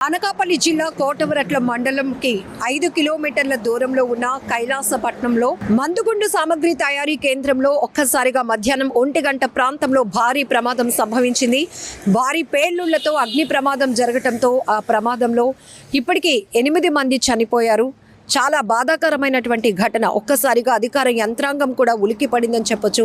Anakapalli జిల్లా కోటవరట్ల మండలంకి ఐదు కిలోమీటర్ల దూరంలో ఉన్న కైలాసపట్నంలో మందుగుండు సామగ్రి తయారీ కేంద్రంలో ఒక్కసారిగా మధ్యాహ్నం ఒంటి గంట ప్రాంతంలో భారీ ప్రమాదం సంభవించింది. భారీ పేలుళ్ళతో అగ్ని ప్రమాదం జరగటంతో ఆ ప్రమాదంలో ఇప్పటికీ ఎనిమిది మంది చనిపోయారు. చాలా బాధాకరమైనటువంటి ఘటన. ఒక్కసారిగా అధికార యంత్రాంగం కూడా ఉలికి పడిందని చెప్పొచ్చు.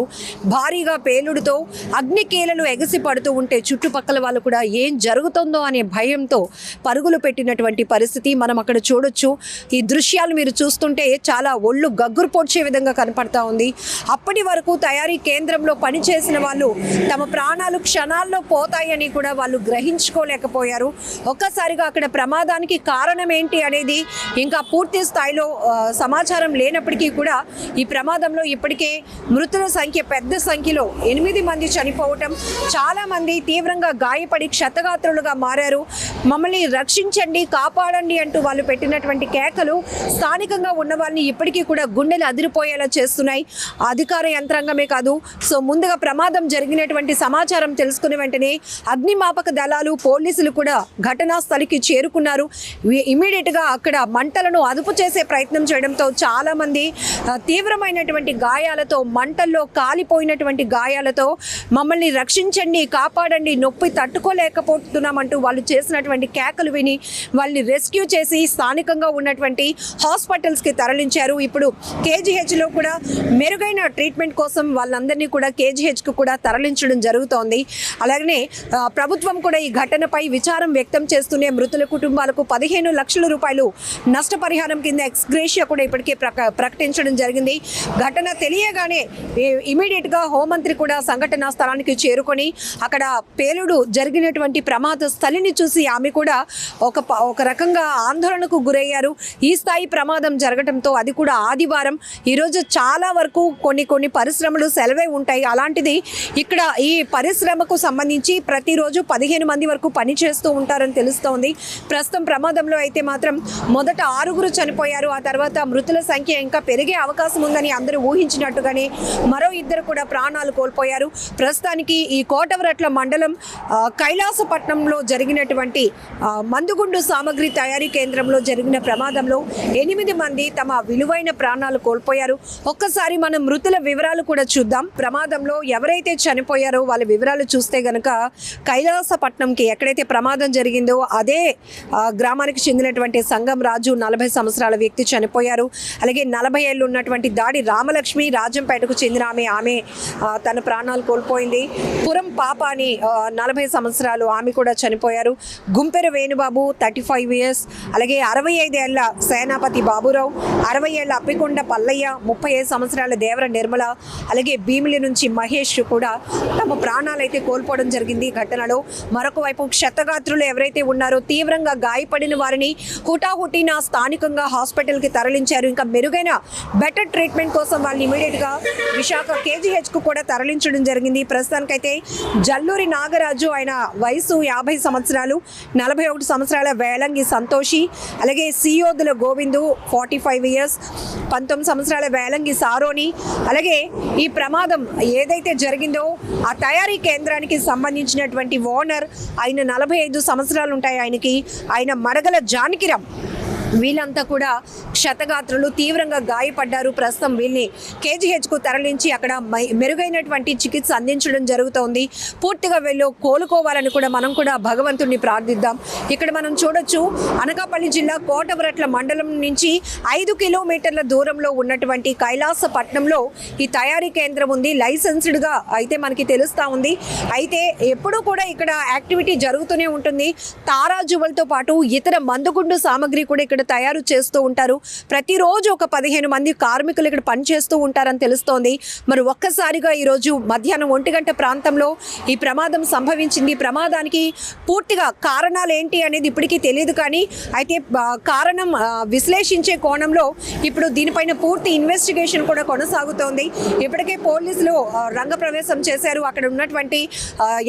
భారీగా పేలుడుతో అగ్నికీలలు ఎగసి పడుతూ ఉంటే చుట్టుపక్కల వాళ్ళు కూడా ఏం జరుగుతుందో అనే భయంతో పరుగులు పెట్టినటువంటి పరిస్థితి మనం అక్కడ చూడొచ్చు. ఈ దృశ్యాలు మీరు చూస్తుంటే చాలా ఒళ్ళు గగ్గురు పొడిచే విధంగా కనపడతా ఉంది. అప్పటి వరకు తయారీ కేంద్రంలో పనిచేసిన వాళ్ళు తమ ప్రాణాలు క్షణాల్లో పోతాయని కూడా వాళ్ళు గ్రహించుకోలేకపోయారు. ఒక్కసారిగా అక్కడ ప్రమాదానికి కారణం ఏంటి అనేది ఇంకా పూర్తి స్థాయిలో సమాచారం లేనప్పటికీ కూడా ఈ ప్రమాదంలో ఇప్పటికే మృతుల సంఖ్య పెద్ద సంఖ్యలో ఎనిమిది మంది చనిపోవటం చాలామంది తీవ్రంగా గాయపడి క్షతగాత్రులుగా మారారు. మమ్మల్ని రక్షించండి కాపాడండి అంటూ వాళ్ళు పెట్టినటువంటి కేకలు స్థానికంగా ఉన్న వాళ్ళని ఇప్పటికీ కూడా గుండెలు అదిరిపోయేలా చేస్తున్నాయి. అధికార యంత్రాంగమే కాదు సో ముందుగా ప్రమాదం జరిగినటువంటి సమాచారం తెలుసుకున్న వెంటనే అగ్నిమాపక దళాలు పోలీసులు కూడా ఘటనా స్థలికి చేరుకున్నారు. ఇమీడియట్గా అక్కడ మంటలను అదుపు చేసే ప్రయత్నం చేయడంతో చాలామంది తీవ్రమైనటువంటి గాయాలతో మంటల్లో కాలిపోయినటువంటి గాయాలతో మమ్మల్ని రక్షించండి కాపాడండి నొప్పి తట్టుకోలేకపోతున్నామంటూ వాళ్ళు చేసినటువంటి కేకలు విని వాళ్ళని రెస్క్యూ చేసి స్థానికంగా ఉన్నటువంటి హాస్పిటల్స్కి తరలించారు. ఇప్పుడు కేజీహెచ్లో కూడా మెరుగైన ట్రీట్మెంట్ కోసం వాళ్ళందరినీ కూడా కేజీహెచ్కు కూడా తరలించడం జరుగుతోంది. అలాగనే ప్రభుత్వం కూడా ఈ ఘటనపై విచారం వ్యక్తం చేస్తూనే మృతుల కుటుంబాలకు పదిహేను లక్షల రూపాయలు నష్టపరిహారం కింద ఎక్స్గ్రేషియా కూడా ఇప్పటికే ప్రక ప్రకటించడం జరిగింది. ఘటన తెలియగానే ఇమీడియట్గా హోంమంత్రి కూడా సంఘటనా స్థలానికి చేరుకొని అక్కడ పేలుడు జరిగినటువంటి ప్రమాద స్థలిని చూసి ఆమె కూడా ఒక ప- ఒక రకంగా ఆందోళనకు గురయ్యారు. ఈ స్థాయి ప్రమాదం జరగడంతో అది కూడా ఆదివారం. ఈరోజు చాలా వరకు కొన్ని కొన్ని పరిశ్రమలు సెలవే ఉంటాయి. అలాంటిది ఇక్కడ ఈ పరిశ్రమకు సంబంధించి ప్రతిరోజు పదిహేను మంది వరకు పని చేస్తూ ఉంటారని తెలుస్తోంది. ప్రస్తుతం ప్రమాదంలో అయితే మాత్రం మొదట ఆరుగురు చనిపోయారు. ఆ తర్వాత మృతుల సంఖ్య ఇంకా పెరిగే అవకాశం ఉందని అందరూ ఊహించినట్టుగానే మరో ఇద్దరు కూడా ప్రాణాలు కోల్పోయారు. ప్రస్తుతానికి ఈ కోటవరట్ల మండలం కైలాసపట్నంలో జరిగినటువంటి మందుగుండు సామగ్రి తయారీ కేంద్రంలో జరిగిన ప్రమాదంలో ఎనిమిది మంది తమ విలువైన ప్రాణాలు కోల్పోయారు. ఒక్కసారి మనం మృతుల వివరాలు కూడా చూద్దాం. ప్రమాదంలో ఎవరైతే చనిపోయారో వాళ్ళ వివరాలు చూస్తే గనక కైలాసపట్నంకి ఎక్కడైతే ప్రమాదం జరిగిందో అదే గ్రామానికి చెందినటువంటి సంగం రాజు నలభై సంవత్సరాల వ్యక్తి చనిపోయారు. అలాగే నలభై ఏళ్ళు ఉన్నటువంటి దాడి రామలక్ష్మి రాజంపేటకు చెందిన ఆమె ఆమె తన ప్రాణాలు కోల్పోయింది. పురం పాప అని నలభై సంవత్సరాలు ఆమె కూడా చనిపోయారు. Gumpera Venubabu thirty five years. అలాగే అరవై ఐదేళ్ళ సేనాపతి బాబురావు అరవై ఏళ్ళ అప్పికొండ పల్లయ్య ముప్పై ఐదు సంవత్సరాల దేవర నిర్మల అలాగే భీమిలి నుంచి మహేష్ కూడా తమ ప్రాణాలు అయితే కోల్పోవడం జరిగింది ఘటనలో. మరొక వైపు క్షతగాత్రులు ఎవరైతే ఉన్నారో తీవ్రంగా గాయపడిన వారిని హుటాహుటిన స్థానికంగా హాస్పిటల్కి తరలించారు. ఇంకా మెరుగైన బెటర్ ట్రీట్మెంట్ కోసం వాళ్ళు ఇమీడియట్గా విశాఖ కేజీహెచ్కు కూడా తరలించడం జరిగింది. ప్రస్తుతానికైతే జల్లూరి నాగరాజు ఆయన వయసు యాభై సంవత్సరాలు నలభై ఒకటి సంవత్సరాల వేలంగి సంతోషి అలాగే Siyodula Govindu forty five years పంతొమ్మిది సంవత్సరాల వేలంగి సారోని. అలాగే ఈ ప్రమాదం ఏదైతే జరిగిందో ఆ తయారీ కేంద్రానికి సంబంధించినటువంటి ఓనర్ ఆయన నలభై ఐదు సంవత్సరాలు ఉంటాయి ఆయనకి. ఆయన మరగల జానకిరామ్ వీళ్ళంతా కూడా క్షతగాత్రులు తీవ్రంగా గాయపడ్డారు. ప్రస్తుతం వీళ్ళని కేజీహెచ్కు తరలించి అక్కడ మెరుగైనటువంటి చికిత్స అందించడం జరుగుతోంది. పూర్తిగా వీళ్ళు కోలుకోవాలని కూడా మనం కూడా భగవంతుడిని ప్రార్థిద్దాం. ఇక్కడ మనం చూడొచ్చు అనకాపల్లి జిల్లా కోటవరట్ల మండలం నుంచి ఐదు కిలోమీటర్ల దూరంలో ఉన్నటువంటి కైలాసపట్నంలో ఈ తయారీ కేంద్రం ఉంది. లైసెన్స్డ్గా అయితే మనకి తెలుస్తూ ఉంది. అయితే ఎప్పుడూ కూడా ఇక్కడ యాక్టివిటీ జరుగుతూనే ఉంటుంది. తారా జువల్తో పాటు ఇతర మందుగుండు సామాగ్రి కూడా ఇక్కడ ఇక్కడ తయారు చేస్తూ ఉంటారు. ప్రతిరోజు ఒక పదిహేను మంది కార్మికులు ఇక్కడ పనిచేస్తూ ఉంటారని తెలుస్తోంది. మరి ఒక్కసారిగా ఈరోజు మధ్యాహ్నం ఒంటి గంట ప్రాంతంలో ఈ ప్రమాదం సంభవించింది. ఈ ప్రమాదానికి పూర్తిగా కారణాలు ఏంటి అనేది ఇప్పటికీ తెలియదు కానీ అయితే కారణం విశ్లేషించే కోణంలో ఇప్పుడు దీనిపైన పూర్తి ఇన్వెస్టిగేషన్ కూడా కొనసాగుతోంది. ఇప్పటికే పోలీసులు రంగప్రవేశం చేశారు. అక్కడ ఉన్నటువంటి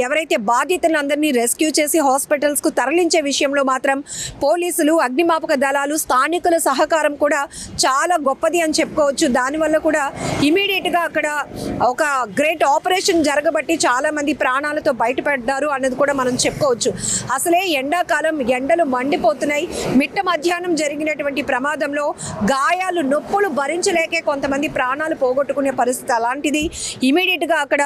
ఎవరైతే బాధితులందరినీ రెస్క్యూ చేసి హాస్పిటల్స్కు తరలించే విషయంలో మాత్రం పోలీసులు అగ్నిమాపక దళాలు స్థానికుల సహకారం కూడా చాలా గొప్పది అని చెప్పుకోవచ్చు. దానివల్ల కూడా ఇమీడియట్గా అక్కడ ఒక గ్రేట్ ఆపరేషన్ జరగబట్టి చాలామంది ప్రాణాలతో బయటపడ్డారు అన్నది కూడా మనం చెప్పుకోవచ్చు. అసలే ఎండాకాలం ఎండలు మండిపోతున్నాయి. మిట్ట మధ్యాహ్నం జరిగినటువంటి ప్రమాదంలో గాయాలు నొప్పులు భరించలేకే కొంతమంది ప్రాణాలు పోగొట్టుకునే పరిస్థితి అలాంటిది. ఇమీడియట్గా అక్కడ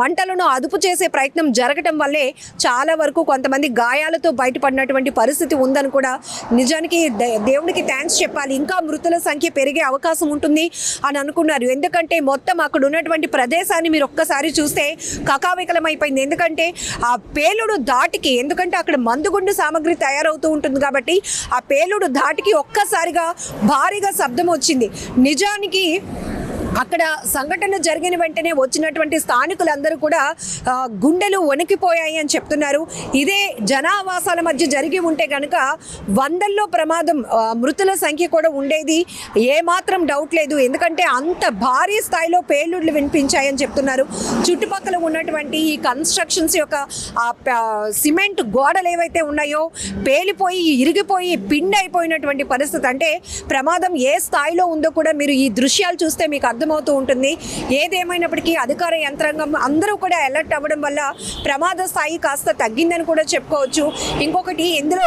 మంటలను అదుపు చేసే ప్రయత్నం జరగటం వల్లే చాలా వరకు కొంతమంది గాయాలతో బయటపడినటువంటి పరిస్థితి ఉందని కూడా నిజానికి దే- థ్యాంక్స్ చెప్పాలి. ఇంకా మృతుల సంఖ్య పెరిగే అవకాశం ఉంటుంది అని అనుకున్నారు. ఎందుకంటే మొత్తం అక్కడ ఉన్నటువంటి ప్రదేశాన్ని మీరు ఒక్కసారి చూస్తే కకావికలం అయిపోయింది ఎందుకంటే ఆ పేలుడు దాటికి ఎందుకంటే అక్కడ మందుగుండు సామాగ్రి తయారవుతూ ఉంటుంది కాబట్టి ఆ పేలుడు దాటికి ఒక్కసారిగా భారీగా శబ్దం వచ్చింది. నిజానికి అక్కడ సంఘటన జరిగిన వెంటనే వచ్చినటువంటి స్థానికులందరూ కూడా గుండెలు వణికిపోయాయి అని చెప్తున్నారు. ఇదే జనావాసాల మధ్య జరిగి ఉంటే కనుక వందల్లో ప్రమాదం మృతుల సంఖ్య కూడా ఉండేది. ఏమాత్రం డౌట్ లేదు. ఎందుకంటే అంత భారీ స్థాయిలో పేలుళ్ళు వినిపించాయని చెప్తున్నారు. చుట్టుపక్కల ఉన్నటువంటి ఈ కన్స్ట్రక్షన్స్ యొక్క సిమెంట్ గోడలు ఏవైతే ఉన్నాయో పేలిపోయి ఇరిగిపోయి పిండి అయిపోయినటువంటి పరిస్థితి. అంటే ప్రమాదం ఏ స్థాయిలో ఉందో కూడా మీరు ఈ దృశ్యాలు చూస్తే మీకు అర్థమవుతూ ఉంటుంది. ఏదేమైనప్పటికీ అధికార యంత్రాంగం అందరూ కూడా అలర్ట్ అవ్వడం వల్ల ప్రమాద స్థాయి కాస్త తగ్గిందని కూడా చెప్పుకోవచ్చు. ఇంకొకటి ఇందులో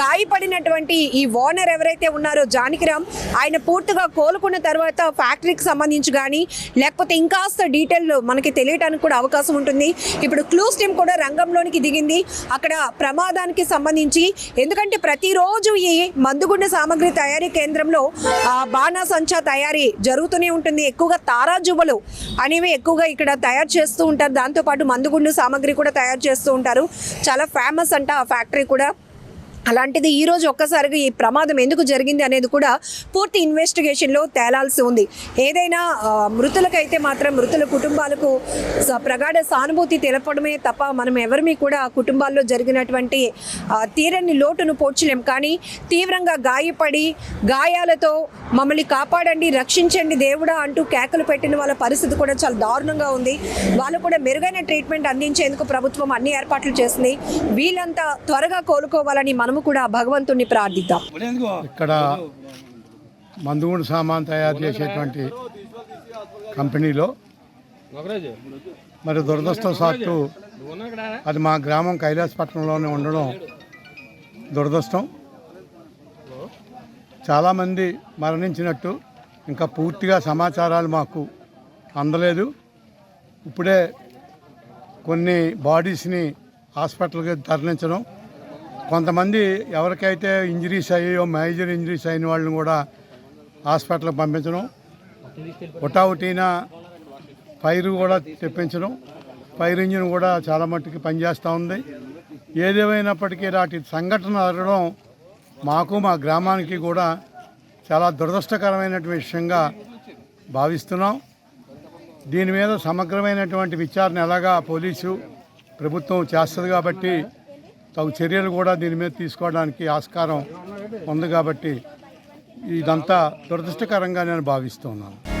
గాయపడినటువంటి ఈ ఓనర్ ఎవరైతే ఉన్నారో జానకిరామ్ ఆయన పూర్తిగా కోలుకున్న తర్వాత ఫ్యాక్టరీకి సంబంధించి కానీ లేకపోతే ఇంకాస్త డీటెయిల్ మనకి తెలియడానికి కూడా అవకాశం ఉంటుంది. ఇప్పుడు క్లూస్ టీమ్ కూడా రంగంలోనికి దిగింది. అక్కడ ప్రమాదానికి సంబంధించి ఎందుకంటే ప్రతిరోజు ఈ మందుగుండ సామాగ్రి తయారీ కేంద్రంలో బాణాసంచా తయారీ జరుగుతూనే ఉంటుంది. ఎక్కువగా తారాజువ్వలు అనేవి ఎక్కువగా ఇక్కడ తయారు చేస్తూ ఉంటారు. దాంతోపాటు మందుగుండు సామాగ్రి కూడా తయారు చేస్తూ ఉంటారు. చాలా ఫేమస్ అంట ఆ ఫ్యాక్టరీ కూడా. అలాంటిది ఈ రోజు ఒక్కసారిగా ఈ ప్రమాదం ఎందుకు జరిగింది అనేది కూడా పూర్తి ఇన్వెస్టిగేషన్లో తేలాల్సి ఉంది. ఏదైనా మృతులకైతే మాత్రం మృతుల కుటుంబాలకు స- ప్రగాఢ సానుభూతి తెలపడమే తప్ప మనం ఎవరిమీ కూడా కుటుంబాల్లో జరిగినటువంటి తీరని లోటును పోడ్చలేం. కానీ తీవ్రంగా గాయపడి గాయాలతో మమ్మల్ని కాపాడండి రక్షించండి దేవుడా అంటూ కేకలు పెట్టిన వాళ్ళ పరిస్థితి కూడా చాలా దారుణంగా ఉంది. వాళ్ళు కూడా మెరుగైన ట్రీట్మెంట్ అందించేందుకు ప్రభుత్వం అన్ని ఏర్పాట్లు చేసింది. వీళ్ళంతా త్వరగా కోలుకోవాలని మనం మనము కూడా భగవంతుణ్ణి ప్రార్థిద్దాం. ఇక్కడ మందుగుండు సామాన్ తయారు చేసేటువంటి కంపెనీలో మరి దురదృష్టవశాత్తు అది మా గ్రామం కైలాసపట్నంలోనే ఉండడం దురదృష్టం. చాలామంది మరణించినట్టు ఇంకా పూర్తిగా సమాచారాలు మాకు అందలేదు. ఇప్పుడే కొన్ని బాడీస్ని హాస్పిటల్కి తరలించడం కొంతమంది ఎవరికైతే ఇంజరీస్ అయ్యాయో మేజర్ ఇంజరీస్ అయిన వాళ్ళని కూడా హాస్పిటల్కి పంపించడం. ఒకటిన ఫైర్ కూడా తెప్పించడం. ఫైర్ ఇంజిన్ కూడా చాలా మట్టుకు పనిచేస్తూ ఉంది. ఏదేమైనప్పటికీ ఇలాంటి సంఘటన జరగడం మాకు మా గ్రామానికి కూడా చాలా దురదృష్టకరమైనటువంటి విషయంగా భావిస్తున్నాం. దీని మీద సమగ్రమైనటువంటి విచారణ ఎలాగా పోలీసు ప్రభుత్వం చేస్తుంది కాబట్టి తగు చర్యలు కూడా దీని మీద తీసుకోవడానికి ఆస్కారం ఉంది కాబట్టి ఇదంతా దురదృష్టకరంగా నేను భావిస్తున్నాను